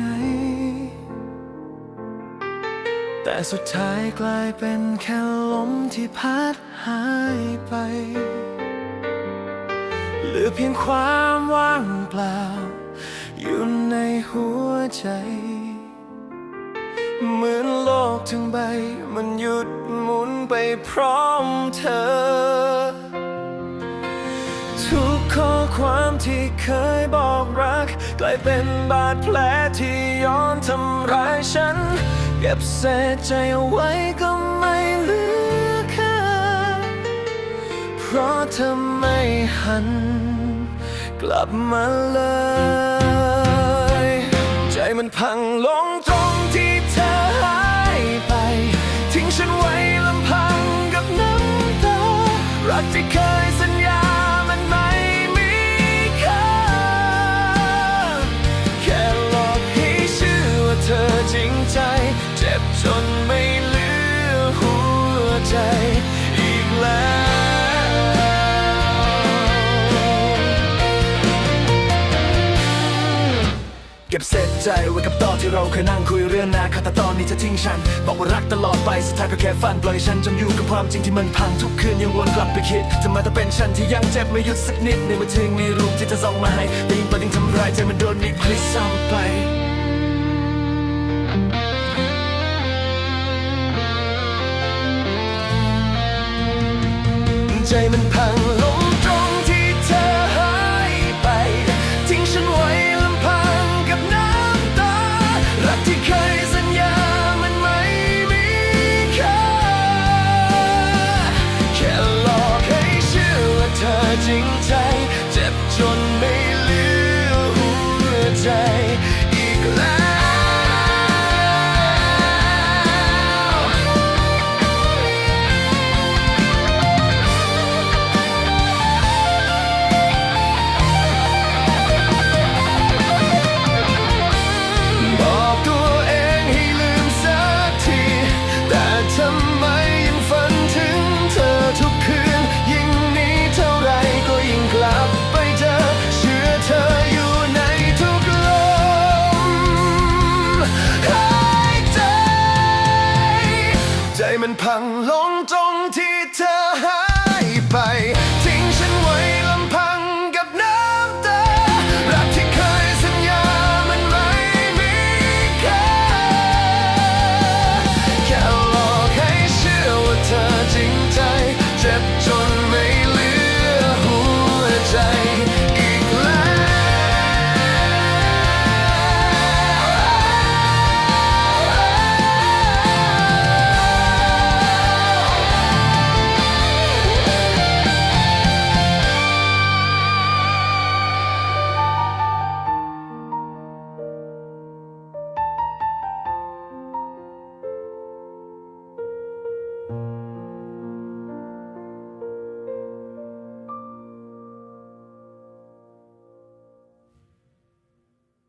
หน แต่สุดท้ายกลายเป็นแค่ลมที่พัดหายไป เหลือเพียงความว่างเปล่า อยู่ในหัวใจ เหมือนโลกทั้งใบ มันหยุดหมุนไปพร้อมเธอ ที่เคยบอกรัก กลายเป็นบาดแผลที่ย้อนทำร้ายฉัน เก็บเศษใจเอาไว้ก็ไม่เหลือค่าเพราะเธอไม่หัน กลับมาเลย ใจมันพังลงตรงที่เธอหายไป ทิ้งฉันไว้ลำพังกับน้ำตารักที่เคย เก็บเศษใจไว้กับตอนที่เราเคยนั่งคุยเรื่องนาคาแต่ตอนนี้จะทิ้งฉัน บอกว่ารักตลอดไปสุดท้ายก็แค่ฝันปล่อยฉันจมอยู่กับความจริงที่มันพังทุกคืนยังวนกลับไปคิดทำไมต้องเป็นฉันที่ยังเจ็บไม่หยุดสักนิดในเมื่อถึงมีรูปที่เธอส่งมาให้แต่ยิ่งไปยิ่งทำร้ายใจมันโดนมีคลิปซ้ำไปใจมันพัง มห